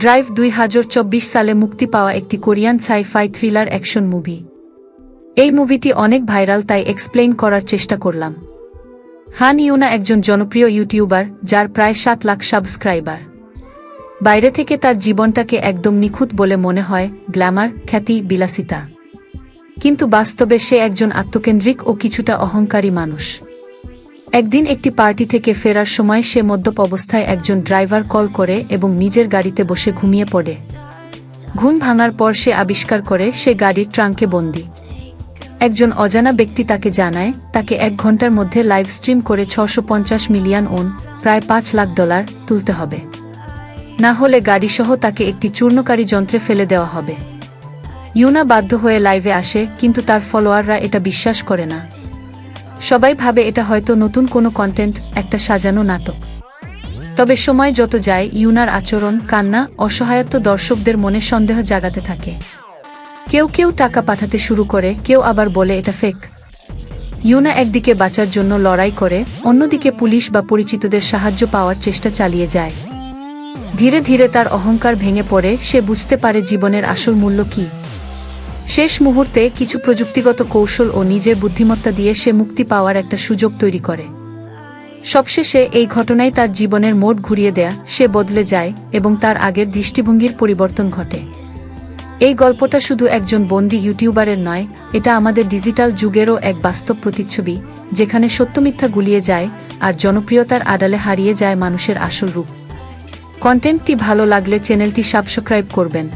Drive দুই হাজার চব্বিশ সালে মুক্তি পাওয়া একটি Korean sci fi thriller action movie. এই মুভিটি অনেক ভাইরাল, তাই এক্সপ্লেইন করার চেষ্টা করলাম। হান ইউনা একজন জনপ্রিয় ইউটিউবার, যার প্রায় সাত লাখ সাবস্ক্রাইবার। বাইরে থেকে তার জীবনটাকে একদম নিখুঁত বলে মনে হয়, গ্ল্যামার, খ্যাতি, বিলাসিতা। কিন্তু বাস্তবে সে একজন আত্মকেন্দ্রিক ও কিছুটা অহংকারী মানুষ। একদিন একটি পার্টি থেকে ফেরার সময় সে মদ্যপ অবস্থায় একজন ড্রাইভার কল করে এবং নিজের গাড়িতে বসে ঘুমিয়ে পড়ে। ঘুম ভাঙার পর সে আবিষ্কার করে সে গাড়ির ট্রাঙ্কে বন্দী। একজন অজানা ব্যক্তি তাকে জানায়, তাকে এক ঘণ্টার মধ্যে লাইভ স্ট্রিম করে ছশো মিলিয়ন ওন, প্রায় পাঁচ লাখ ডলার, তুলতে হবে। না হলে গাড়িসহ তাকে একটি চূর্ণকারী যন্ত্রে ফেলে দেওয়া হবে। ইউনা বাধ্য হয়ে লাইভে আসে, কিন্তু তার ফলোয়াররা এটা বিশ্বাস করে না। সবাই ভাবে এটা হয়তো নতুন কোনো কন্টেন্ট একটা সাজানো নাটক। তবে সময় যত যায়, ইউনার আচরণ, কান্না, অসহায়ত্ব দর্শকদের মনে সন্দেহ জাগাতে থাকে। কেউ কেউ টাকা পাঠাতে শুরু করে, কেউ আবার বলে এটা ফেক ইউনা একদিকে বাঁচার জন্য লড়াই করে, অন্যদিকে পুলিশ বা পরিচিতদের সাহায্য পাওয়ার চেষ্টা চালিয়ে যায়। ধীরে ধীরে তার অহংকার ভেঙে পড়ে, সে বুঝতে পারে জীবনের আসল মূল্য কী। শেষ মুহূর্তে কিছু প্রযুক্তিগত কৌশল ও নিজের বুদ্ধিমত্তা দিয়ে সে মুক্তি পাওয়ার একটা সুযোগ তৈরি করে। সবশেষে এই ঘটনায় তার জীবনের মোড় ঘুরিয়ে দেয়া, সে বদলে যায় এবং তার আগের দৃষ্টিভঙ্গির পরিবর্তন ঘটে। এই গল্পটা শুধু একজন বন্দি ইউটিউবারের নয়, এটা আমাদের ডিজিটাল যুগেরও এক বাস্তব প্রতিচ্ছবি, যেখানে সত্যমিথ্যা গুলিয়ে যায় আর জনপ্রিয়তার আড়ালে হারিয়ে যায় মানুষের আসল রূপ। কন্টেন্টটি ভালো লাগলে চ্যানেলটি সাবস্ক্রাইব করবেন।